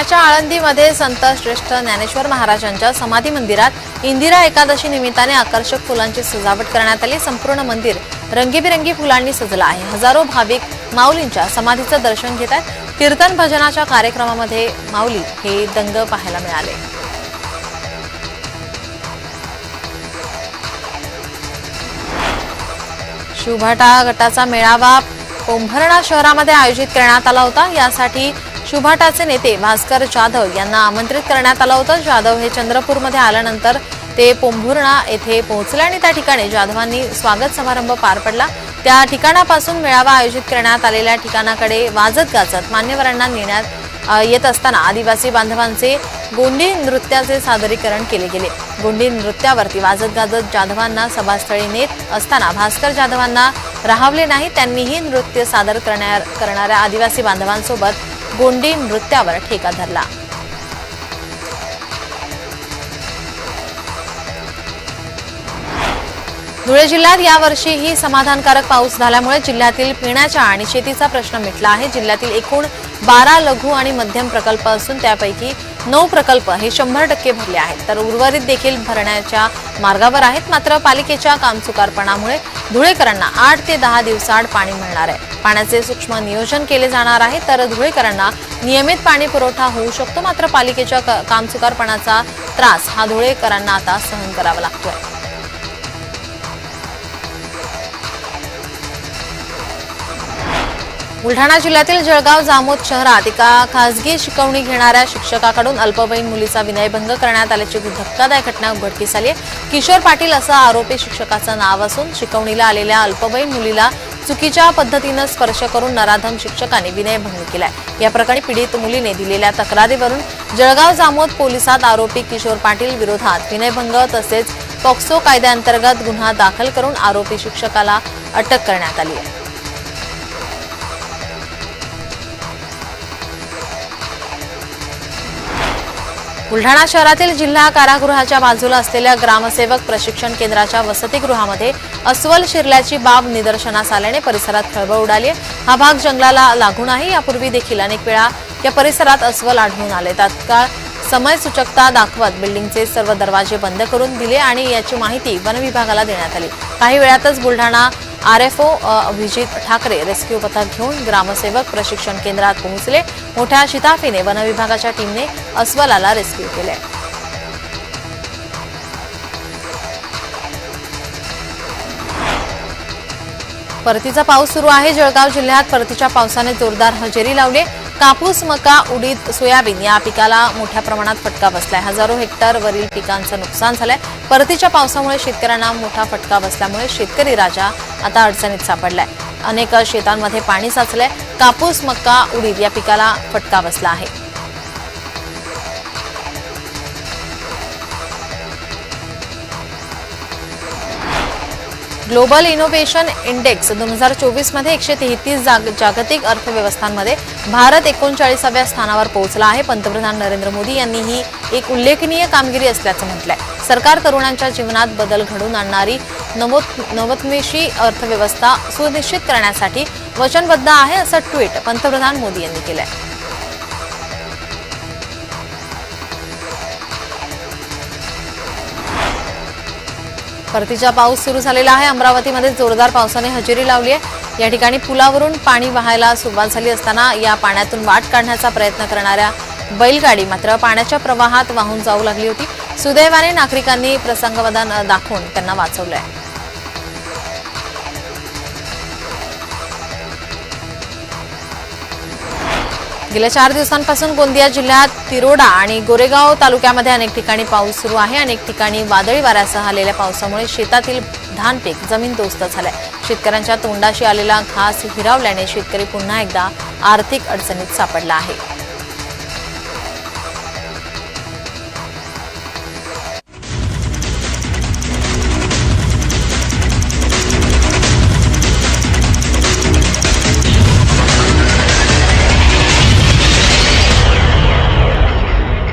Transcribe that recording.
पुण्याच्या आळंदीमध्ये संत श्रेष्ठ ज्ञानेश्वर महाराजांच्या समाधी मंदिरात इंदिरा एकादशी निमित्ताने आकर्षक फुलांची सजावट करण्यात आली. संपूर्ण मंदिर रंगीबिरंगी फुलांनी सजलं आहे. हजारो भाविक माऊलींच्या समाधीचं दर्शन घेत आहेत. कीर्तन भजनाच्या कार्यक्रमामध्ये माऊली हे दंग पाहायला मिळाले. शुभाटा गटाचा मेळावा कोंभरणा शहरामध्ये आयोजित करण्यात आला होता. यासाठी शुभाटाचे नेते भास्कर जाधव यांना आमंत्रित करण्यात आलं होतं. जाधव हे चंद्रपूरमध्ये आल्यानंतर ते पोंभुर्णा येथे पोहोचले आणि त्या ठिकाणी जाधवांनी स्वागत समारंभ पार पडला. त्या ठिकाणापासून मेळावा आयोजित करण्यात आलेल्या ठिकाणाकडे वाजत गाजत मान्यवरांना नेण्यात येत असताना आदिवासी बांधवांचे गोंडी नृत्याचे सादरीकरण केले गेले. गोंडी नृत्यावरती वाजत गाजत जाधवांना सभास्थळी नेत असताना भास्कर जाधवांना राहवले नाही त्यांनीही नृत्य सादर करण्या करणाऱ्या आदिवासी बांधवांसोबत गोंडी नृत्यावर ठेका धरला. धुळे जिल्ह्यात यावर्षीही समाधानकारक पाऊस झाल्यामुळे जिल्ह्यातील पिण्याच्या आणि शेतीचा प्रश्न मिटला आहे. जिल्ह्यातील एकूण बारा लघु आणि मध्यम प्रकल्प असून त्यापैकी नऊ प्रकल्प हे शंभर टक्के भरले आहेत. तर उर्वरित देखील भरण्याच्या मार्गावर आहेत. मात्र पालिकेच्या कामचुकारपणामुळे धुळेकरांना आठ ते दहा दिवसाआड पाणी मिळणार आहे. पाण्याचे सूक्ष्म नियोजन केले जाणार आहे. तर धुळेकरांना नियमित पाणी पुरवठा होऊ शकतो. मात्र पालिकेच्या क- कामचुकारपणाचा त्रास हा धुळेकरांना आता सहन करावा लागतोय. बुलढाणा जिल्ह्यातील जळगाव जामोद शहरात एका खासगी शिकवणी घेणाऱ्या शिक्षकाकडून अल्पवयीन मुलीचा विनयभंग करण्यात आल्याची धक्कादायक घटना उघडकीस आली आहे. किशोर पाटील असं आरोपी शिक्षकाचं नाव असून शिकवणीला आलेल्या अल्पवयीन मुलीला चुकीच्या पद्धतीनं स्पर्श करून नराधम शिक्षकाने विनयभंग केलाय. या प्रकरणी पीडित मुलीने दिलेल्या तक्रारीवरून जळगाव जामोद पोलिसात आरोपी किशोर पाटील विरोधात विनयभंग तसेच पॉक्सो कायद्याअंतर्गत गुन्हा दाखल करून आरोपी शिक्षकाला अटक करण्यात आली आहे. बुलढाणा शहरातील जिल्हा कारागृहाच्या बाजूला असलेल्या ग्रामसेवक प्रशिक्षण केंद्राच्या वसतिगृहामध्ये अस्वल शिरल्याची बाब निदर्शनास आल्याने परिसरात खळबळ उडाली हा भाग जंगलाला लागून आहे यापूर्वी देखील अनेक वेळा या परिसरात अस्वल आढळून आले. तात्काळ समय सूचकता दाखवत बिल्डिंगचे सर्व दरवाजे बंद करून दिले आणि याची माहिती वन विभागाला देण्यात आली. काही वेळातच Buldhana R F O Abhijit Thakare rescue पथक घेऊन ग्रामसेवक प्रशिक्षण केंद्रात पोहोचले. मोठ्या शिताफीने वन विभागाच्या टीमने अस्वलाला रेस्क्यू केले. परतीचा पाऊस सुरू आहे. जळगाव जिल्ह्यात परतीच्या पावसाने जोरदार हजेरी लावली. कापूस मका उडीद सोयाबीन या पिकाला मोठ्या प्रमाणात फटका बसलाय. हजारो हेक्टर वरील पिकांचं नुकसान झालंय. परतीच्या पावसामुळे शेतकऱ्यांना मोठा फटका बसल्यामुळे शेतकरी राजा आता अडचणीत सापडलाय. अनेक शेतांमध्ये पाणी साचलंय. कापूस मका उडीद या पिकाला फटका बसला आहे. ग्लोबल इनोव्हेशन इंडेक्स दोन हजार चोवीसमध्ये एकशे तेहतीस जागतिक अर्थव्यवस्थांमध्ये भारत एकोणचाळीसाव्या स्थानावर पोहोचला आहे. पंतप्रधान नरेंद्र मोदी यांनी ही एक उल्लेखनीय कामगिरी असल्याचं म्हटलंय. सरकार तरुणांच्या जीवनात बदल घडवून आणणारी नवोत नवोन्मेषी अर्थव्यवस्था सुनिश्चित करण्यासाठी वचनबद्ध आहे असं ट्विट पंतप्रधान मोदी यांनी केलं आहे परतीचा पाऊस सुरू झालेला आहे. अमरावतीमध्ये जोरदार पावसाने हजेरी लावली आहे. या ठिकाणी पुलावरून पाणी वाहायला सुरुवात झाली असताना या पाण्यातून वाट काढण्याचा प्रयत्न करणाऱ्या बैलगाडी मात्र पाण्याच्या प्रवाहात वाहून जाऊ लागली होती. सुदैवाने नागरिकांनी प्रसंगवदान दाखवून त्यांना वाचवलं आहे गेल्या चार दिवसांपासून गोंदिया जिल्ह्यात तिरोडा आणि गोरेगाव तालुक्यामध्ये अनेक ठिकाणी पाऊस सुरू आहे. अनेक ठिकाणी वादळी वाऱ्यासह आलेल्या पावसामुळे शेतातील धान पीक जमीनदोस्त झालंय. शेतकऱ्यांच्या तोंडाशी आलेला घास हिरावल्याने शेतकरी पुन्हा एकदा आर्थिक अडचणीत सापडला आहे.